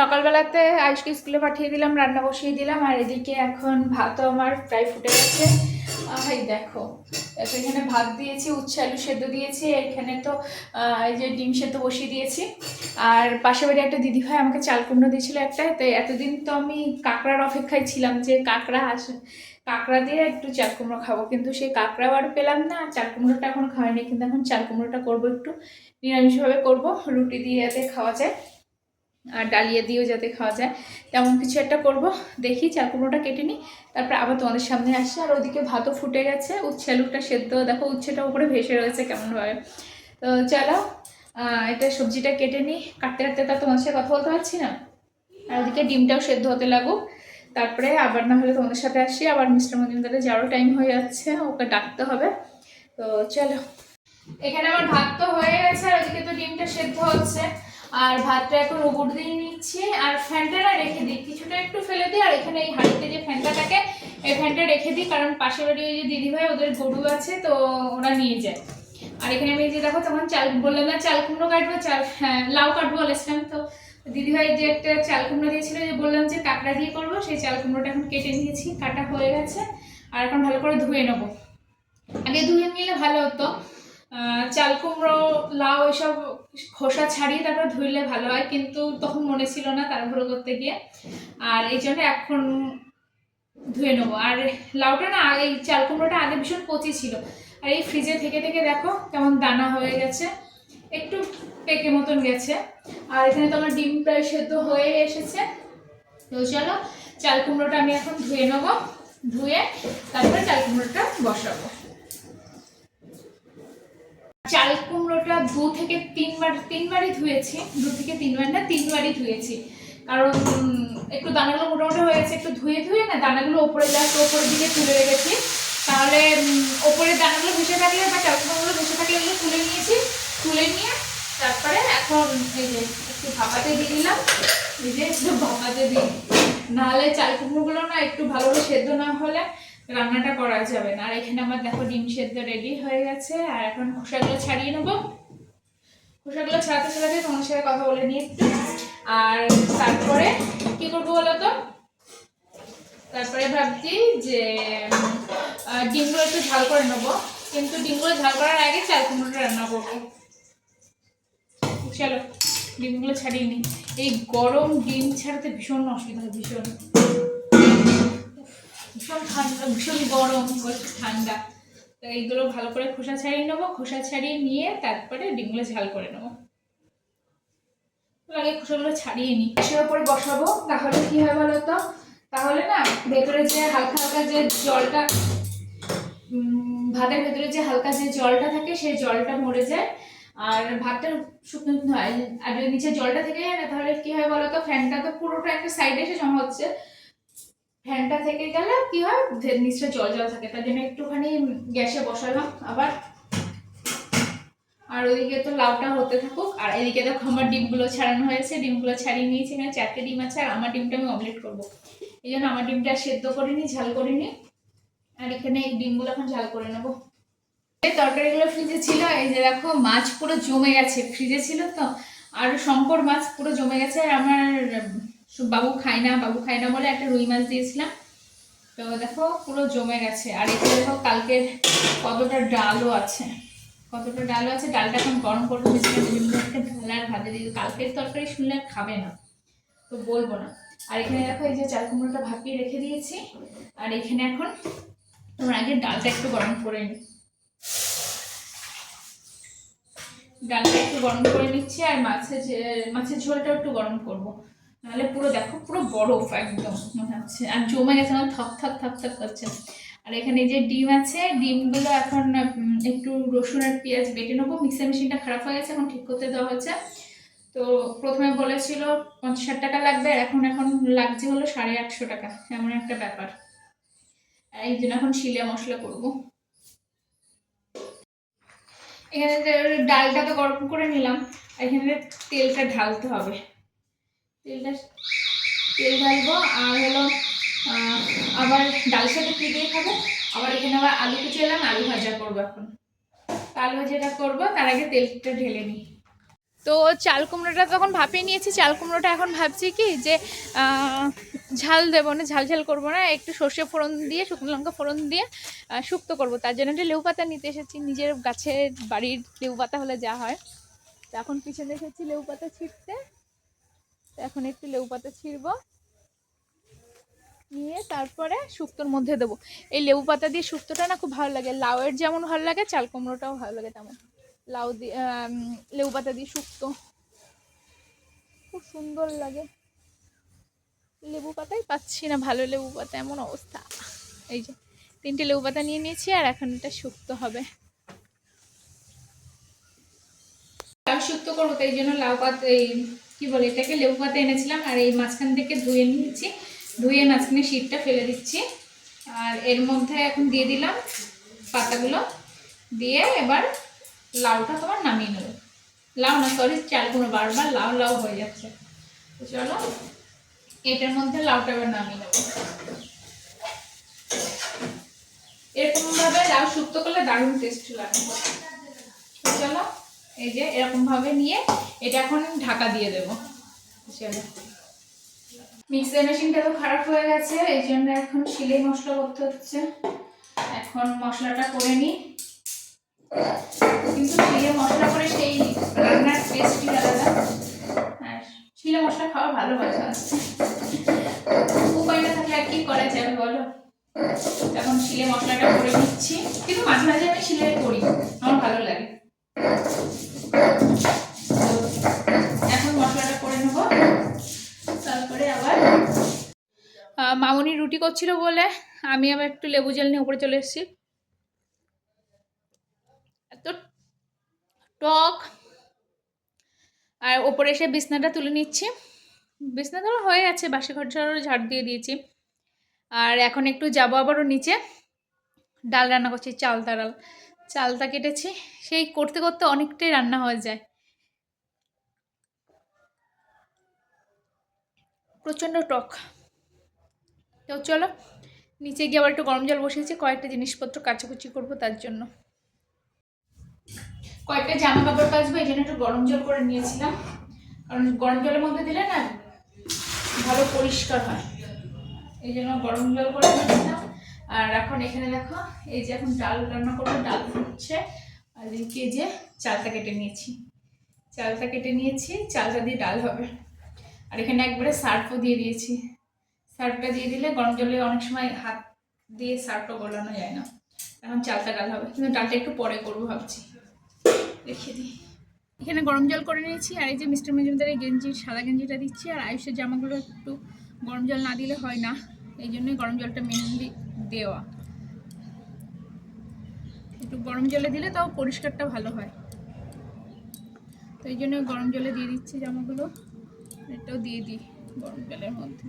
সকালবেলাতে আয়ুষকে স্কুলে পাঠিয়ে দিলাম, রান্না বসিয়ে দিলাম, আর এদিকে এখন ভাতও আমার প্রায় ফুটে গেছে। ভাই দেখো দেখো, এখানে ভাত দিয়েছি, উচ্ছে, আলু সেদ্ধ দিয়েছি, এখানে তো এই যে ডিম সেদ্ধ বসিয়ে দিয়েছি। আর পাশে বাড়ি একটা দিদিভাই আমাকে চাল কুমড়ো দিয়েছিল একটা, তো এতদিন তো আমি কাঁকড়ার অপেক্ষায় ছিলাম যে কাঁকড়া আসে, কাঁকড়া দিয়ে একটু চাল কুমড়ো খাব, কিন্তু সেই কাঁকড়াও আর পেলাম না চাল কুমড়োটা এখন খাওয়াইনি কিন্তু এখন চাল কুমড়োটা করব একটু, নিরামিষভাবে করব, রুটি দিয়ে যাতে খাওয়া যায়। আর ডালিয়া দিয়েও যাতে খাওয়া যায়। তেমন কিছু একটা করব। দেখি, চাল কুমড়োটা কেটে নিই। তারপর আবার তোমাদের সামনে আসছে আর ওদিকে ভাতও ফুটে গেছে। উচ্ছে আলুটা সেদ্ধ। দেখো, উচ্ছেটা উপরে ভেসে রয়েছে কেমনভাবে। তো চলো এটা সবজিটা কেটে নিই। কাটতে কাটতে তো আর তোমাদের সাথে কথা বলতে পারছি না। আর ওদিকে ডিমটাও সেদ্ধ হতে লাগুক। তারপরে আবার না হলে তোমাদের সাথে আসি। আবার মিস্টার মজুমদারের যাওয়ারও টাইম হয়ে যাচ্ছে। ওকে ডাকতে হবে। তো চলো। এখানে আমার ভাত তো হয়ে গেছে। আর ওদিকে তো ডিমটা সেদ্ধ হচ্ছে। আর ভাতটা এখন উপর দিয়ে নিচ্ছি, আর ফ্যানটা রেখে দিই। কিছুটা একটু ফেলে দিই, আর এখানে এই হাঁড়িতে যে ফ্যানটা থাকে এই ফ্যানটা রেখে দিই, কারণ পাশের বাড়ি ওই যে দিদিভাই ওদের গরু আছে, তো ওরা নিয়ে যায়। আর এখানে আমি যে দেখো, তখন চাল বললাম না, চাল কুমড়ো কাটবো, চাল হ্যাঁ লাউ কাটবো বলেছিলাম তো। দিদিভাই যে একটা চাল কুমড়ো দিয়েছিল, যে বললাম যে কাঁকড়া দিয়ে করব, সেই চাল কুমড়োটা এখন কেটে নিয়েছি, কাটা হয়ে গেছে, আর এখন ভালো করে ধুয়ে নেব। আগে ধুয়ে নিলে ভালো হতো চাল কুমড়ো, লাউ এসব খোসা ছাড়িয়ে তারপর ধুইলে ভালো হয়, কিন্তু তখন মনে ছিল না তাড়াহুড়ো করতে গিয়ে। আর এই জন্য এখন ধুয়ে নেব। আর লাউটা না, এই চাল কুমড়োটা আগে ভীষণ কচি ছিল। আর এই ফ্রিজে থেকে থেকে দেখো কেমন দানা হয়ে গেছে, একটু পেকে মতন গেছে। আর এখানে তো আমার ডিম প্রায় সেদ্ধ হয়ে এসেছে। তো চলো, চাল কুমড়োটা আমি এখন ধুয়ে নেব, ধুয়ে তারপরে চাল কুমড়োটা বসাবো। চাল কুমড়োটা দু থেকে তিনবার, তিনবারই ধুয়েছি। দু থেকে তিনবার না, তিনবারই ধুয়েছি। কারণ একটু দানাগুলো মোটামুটি হয়ে গেছে, একটু ধুয়ে ধুয়ে না দানাগুলো ওপরে জাস্ট ওপরের দিকে তুলে রেখেছি। তাহলে ওপরের দানাগুলো ভেসে থাকলে বা চাল কুমড়োগুলো ভেসে থাকলে এগুলো তুলে নিয়েছি। তুলে নিয়ে তারপরে এখন এই যে একটু ভাপাতে দিয়ে দিলাম। এই যে একটু ভাপাতে দিই। নাহলে চাল কুমড়োগুলো না একটু ভালোভাবে সেদ্ধ না হলে রান্নাটা করা যাবে না। আর এখানে আমার দেখো ডিম সেদ্ধ রেডি হয়ে গেছে। আর এখন খোসাগুলো ছাড়িয়ে নেব। খোসাগুলো ছাড়াতে ছাড়াতে তোমার সাথে কথা বলে নিই একটু। আর তারপরে কি করব বলো তো? তারপরে ভাবছি যে ডিমগুলো একটু ঝাল করে নেব। কিন্তু ডিমগুলো ঝাল করার আগে চাল কুমড়োটা রান্না করব। চলো, ডিমগুলো ছাড়িয়ে নিই। এই গরম ডিম ছাড়াতে ভীষণ অসুবিধা, ভীষণ। ভীষণ ঠান্ডা, ভীষণ গরম ঠান্ডা। তো এইগুলো ভালো করে খোসা ছাড়িয়ে নেব, খোসা ছাড়িয়ে নিয়ে তারপরে ডিমগুলো ঝাল করে নেব। আগে খোসাগুলো ছাড়িয়ে নিই। গ্যাসের ওপরে বসাবো, তাহলে কি হয় বলো তো? তাহলে না, ভেতরে যে হালকা হালকা যে জলটা ভাতের ভেতরে যে হালকা যে জলটা থাকে, সেই জলটা মরে যায়। আর ভাতটা শুকনো হয়। আর যদি নিচে জলটা থেকে যায় না, তাহলে কি হয় বলো তো? ফ্যানটা তো পুরোটা একটা সাইডে এসে জমা হচ্ছে। ফ্যানটা থেকে গেলে কি হয়? ভে- নিচে জল জল থাকে, তার জন্য একটুখানি গ্যাসে বসালাম। আবার আর ওইদিকে তো লাউটা হতে থাকুক। আর এদিকে দেখো আমার ডিমগুলো ছাড়ানো হয়েছে। ডিমগুলো ছাড়িয়ে নিয়েছি এখানে। চারটে ডিম আছে আর আমার ডিমটা আমি অমলেট করব। এই জন্য আমার ডিমটা সেদ্ধ করিনি, ঝাল করিনি। আর এখানে এই ডিমগুলো এখন ঝাল করে নেব। এই তরকারিগুলো ফ্রিজে ছিল, এই যে দেখো মাছ পুরো জমে গেছে। ফ্রিজে ছিল তো? আর শঙ্কর মাছ পুরো জমে গেছে। আর আমার বাবু খায় না, বাবু খায় না বলে একটা রুই মাছ দিয়েছিলাম। তো দেখো, পুরো জমে গেছে। আর এখানে দেখো কালকের কতটা ডালও আছে। কতটা ডালও আছে। ডালটা এখন গরম করে ডিমগুলোকে আর ভাজে দিয়ে কালকের তরকারি শুনলে আর খাবে না। তো বলব না। আর এখানে দেখো, এই যে চাল কুমড়োটা ভাপিয়ে রেখে দিয়েছি। আর এখানে এখন তোমার আগে ডালটা একটু গরম করে নিই। ডালটা একটু গরম করে নিচ্ছি, আর মাছের মাছের ঝোলটাও একটু গরম করব। নাহলে পুরো দেখো, পুরো বরফ একদম মনে হচ্ছে। আর জমে গেছে আমার থক থক থক থক করছে। আর এখানে যে ডিম আছে, ডিমগুলো এখন একটু রসুন আর পেঁয়াজ বেটে নেব। মিক্সার মেশিনটা খারাপ হয়ে গেছে, এখন ঠিক করতে দেওয়া হচ্ছে তো প্রথমে বলেছিল পঞ্চাশ ষাট টাকা লাগবে, আর এখন এখন লাগছে হলো সাড়ে আটশো টাকা। এমন একটা ব্যাপার। এই জন্য এখন শিলে মশলা করব। এখানে ডালটা তো গরম করে নিলাম, আর এখানে তেলটা ঢালতে হবে। তেলটা তেল ঢালবো, আর হলো আবার ডাল সাথে কী দিয়ে খাব? আবার এখানে আবার আলু কুচি এলাম, আলু ভাজা করব এখন। আলু ভাজাটা করব, তার আগে তেলটা ঢেলে নিই। তো চাল কুমড়োটা তখন ভাপিয়ে নিয়েছি, চাল কুমড়োটা এখন ভাবছি কি যে ঝাল দেবো না, ঝাল ঝাল করব না, একটু সর্ষে ফোড়ন দিয়ে, শুকনো লঙ্কা ফোড়ন দিয়ে শুক্তো করব। তার জন্য একটা লেবু পাতা নিতে এসেছি, নিজের গাছের বাড়ির লেবু পাতা হলে যা হয়। তো এখন পিছনে এসেছি লেবু পাতা ছিঁড়তে তো এখন একটু লেবু পাতা ছিঁড়বো। নিয়ে তারপরে শুক্তোর মধ্যে দেবো। এই লেবু পাতা দিয়ে শুক্তোটা না খুব ভালো লাগে। লাউয়ের যেমন ভালো লাগে, চাল কুমড়োটাও ভালো লাগে তেমন। লাউ দিয়ে লেবু পাতা দিয়ে শুক্তো। খুব সুন্দর লাগে। লেবু পাতাই পাচ্ছি না, ভালো লেবু পাতা, এমন অবস্থা। এই যে, তিনটে লেবু পাতা নিয়ে নিয়েছি আর এখন এটা শুক্তো হবে। লাউ শুক্তো করব তাই জন্য লাউ পাতা, এই কি বলে এটাকে লেবু পাতা এনেছিলাম, আর এই মাঝখান থেকে ধুয়ে নিয়েছি। ধুয়ে মাঝখানে শীতটা ফেলে দিচ্ছি। আর এর মধ্যে এখন দিয়ে দিলাম পাতাগুলো। দিয়ে এবার লাউটা তোমার নামিয়ে নেব। লাউ না সরি চাল কোনো বারবার লাউ লাউ হয়ে যাচ্ছে। তো চলো, এটার মধ্যে লাউটা এবার নামিয়ে নেব। এরকমভাবে লাউ শুক্তো করলে দারুণ টেস্ট লাগে চলো এই যে এরকম ভাবে নিয়ে এটা এখন ঢাকা দিয়ে দেবো। মিক্সার মেশিনটা তো খারাপ হয়ে গেছে, এই জন্য এখন শিলে মশলা করতে হচ্ছে। এখন মশলাটা করে নিই। কিন্তু শিলে মশলা করে সেই রান্নার টেস্টই আলাদা। আর শিলে মশলা খাওয়া ভালো মজা আছে উপায় না থাকলে আর কি করা যাবে বলো? এখন শিলে মশলাটা করে নিচ্ছি। কিন্তু মাঝে মাঝে আমি শিলে করি, আমার ভালো লাগে। করছিল বলে আমি আবার একটু লেবু জল নিয়ে উপরে চলে এসেছি। এত টক। আর ওপরে এসে বিছনাটা তুলে নিচ্ছি। বিছনা তোলা হয়ে গেছে বাসি ঘর ঝাড় দিয়ে দিয়েছি। আর এখন একটু যাব আবারও নিচে। ডাল রান্না করছি চালতা ডাল চালতা কেটেছি। সেই করতে করতে অনেকটাই রান্না হয়ে যায়। প্রচণ্ড টক। তো চলো, নিচে গিয়ে আবার একটু গরম জল বসিয়েছি, কয়েকটা জিনিসপত্র কাচাকুচি করব তার জন্য। কয়েকটা জামা কাপড় কাচবো, এই জন্য একটু গরম জল করে নিয়েছিলাম। কারণ গরম জলের মধ্যে দিলে না ভালো পরিষ্কার হয়। এই জন্য গরম জল করে নিয়েছিলাম। আর এখন এখানে দেখো, এই যে এখন ডাল রান্না করব, ডাল ফুটছে। আর এদিকে যে চালটা কেটে নিয়েছি। চালটা কেটে নিয়েছি, চালটা দিয়ে ডাল হবে। আর এখানে একবারে সার্ফও দিয়ে দিয়েছি। সার্ফটা দিয়ে দিলে গরম জলে অনেক সময় হাত দিয়ে সার্ফটা গলানো যায় না। এখন চালটা ডাল হবে, কিন্তু ডালটা একটু পরে করব ভাবছি। রেখে দিই। এখানে গরম জল করে নিয়েছি, আর এই যে মিস্টার মজুমদারের গেঞ্জি, সাদা গেঞ্জিটা দিচ্ছি, আর আয়ুষের জামাগুলো একটু গরম জল না দিলে হয় না, এই জন্যই গরম জলটা মেনলি দেওয়া। একটু গরম জলে দিলে তাও পরিষ্কারটা ভালো হয়। তো এই জন্য গরম জলে দিয়ে দিচ্ছি জামাগুলো এটাও দিয়ে দিই গরম জলের মধ্যে।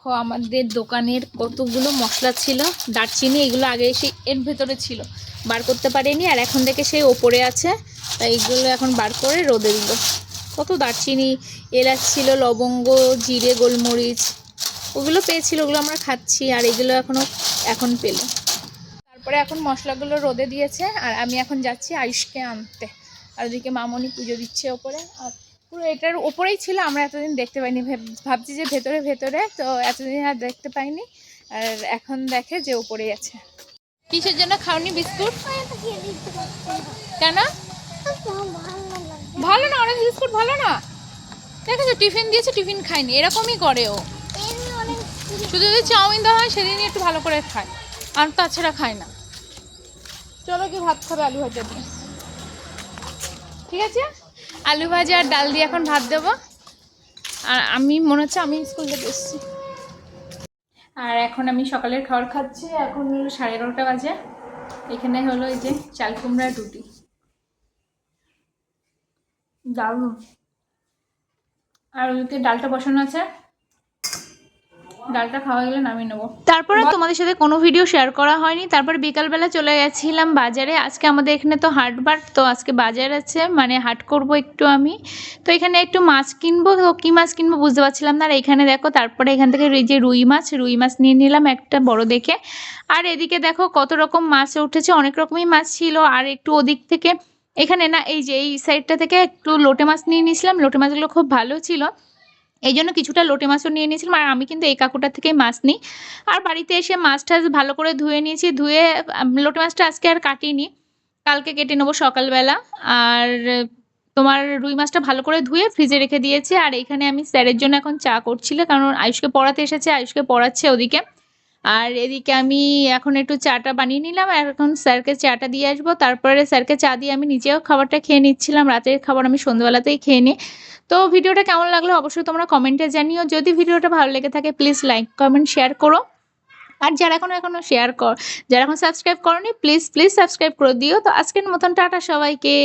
দেখো, আমাদের দোকানের কতগুলো মশলা ছিল, দারচিনি, এগুলো আগে এসে এর ভেতরে ছিল, বার করতে পারিনি, আর এখন থেকে সেই ওপরে আছে তাই এগুলো এখন বার করে রোদে দিল। কত দারচিনি, এলাচ ছিল, লবঙ্গ, জিরে, গোলমরিচ, ওগুলো পেয়েছিল, ওগুলো আমরা খাচ্ছি, আর এগুলো এখনও এখন পেল। তারপরে এখন মশলাগুলো রোদে দিয়েছে, আর আমি এখন যাচ্ছি আয়ুষকে আনতে। আর ওদিকে মামনি পুজো দিচ্ছে ওপরে, আর পুরো এটার ওপরেই ছিল, আমরা এতদিন দেখতে পাইনি, ভেব- ভাবছি যে ভেতরে ভেতরে, তো এতদিন আর দেখতে পাইনি। আর এখন দেখে যে ওপরেই আছে। কিসের জন্য খাওনি বিস্কুট? কেন? ভালো না, অরেঞ্জ বিস্কুট ভালো না। দেখেছ, টিফিন দিয়েছে, টিফিন খায়নি, এরকমই করে ও। শুধু যদি চাউমিন দেওয়া হয়, সেদিনই একটু ভালো করে খায়। আর তাছাড়া খায় না। চলো কি ভাত খাবে আলু ভাজা দিয়ে ঠিক আছে? আলু ভাজা আর ডাল দিয়ে এখন ভাত দেবো। আর আমি, মনে হচ্ছে আমি স্কুল থেকে এসেছি। আর এখন আমি সকালের খাবার খাচ্ছি। এখন হলো সাড়ে এগারোটা বাজে। এখানে হলো এই যে চাল কুমড়ার রুটি। দারুণ। আর ওইতে ডালটা বসানো আছে। ডালটা খাওয়া গেলে নামিয়ে নেব। তারপরে তোমাদের সাথে কোনো ভিডিও শেয়ার করা হয়নি। তারপর বিকালবেলা চলে গেছিলাম বাজারে। আজকে আমাদের এখানে তো হাট বাট তো আজকে বাজার আছে মানে হাট করব একটু আমি। তো এখানে একটু মাছ কিনবো তো কী মাছ কিনবো বুঝতে পারছিলাম না। আর এখানে দেখো তারপরে এখান থেকে এই যে রুই মাছ রুই মাছ নিয়ে নিলাম একটা বড় দেখে। আর এদিকে দেখো কত রকম মাছ উঠেছে অনেক রকমই মাছ ছিল। আর একটু ওদিক থেকে এখানে না এই যে এই সাইডটা থেকে একটু লোটে মাছ নিয়ে নিয়েছিলাম। লোটে মাছগুলো খুব ভালো ছিল। এই জন্য কিছুটা লোটে মাছও নিয়ে নিয়েছিলাম। আর আমি কিন্তু এই কাকুটার থেকেই মাছ নিই। আর বাড়িতে এসে মাছটা ভালো করে ধুয়ে নিয়েছি। ধুয়ে লোটে মাছটা আজকে আর কাটিনি। কালকে কেটে নেব সকালবেলা। আর তোমার রুই মাছটা ভালো করে ধুয়ে ফ্রিজে রেখে দিয়েছি। আর এখানে আমি স্যারের জন্য এখন চা করছিলাম কারণ আয়ুষকে পড়াতে এসেছে। আয়ুষকে পড়াচ্ছে ওদিকে। আর এদিকে আমি এখন একটু চাটা বানিয়ে নিলাম এখন স্যারকে চাটা দিয়ে আসব। তারপরে স্যারকে চা দিয়ে আমি নিজেও খাবারটা খেয়ে নিচ্ছিলাম, রাতের খাবার আমি সন্ধ্যাবেলাতেই খেয়ে নিই। তো ভিডিওটা কেমন লাগল অবশ্যই তোমরা কমেন্টে জানিও। যদি ভিডিওটা ভালো লেগে থাকে প্লিজ লাইক কমেন্ট শেয়ার করো। আর যারা এখনও এখনও শেয়ার কর, যারা এখন সাবস্ক্রাইব করনি প্লিজ প্লিজ সাবস্ক্রাইব করে দিও। তো আজকের মতন টাটা সবাইকে।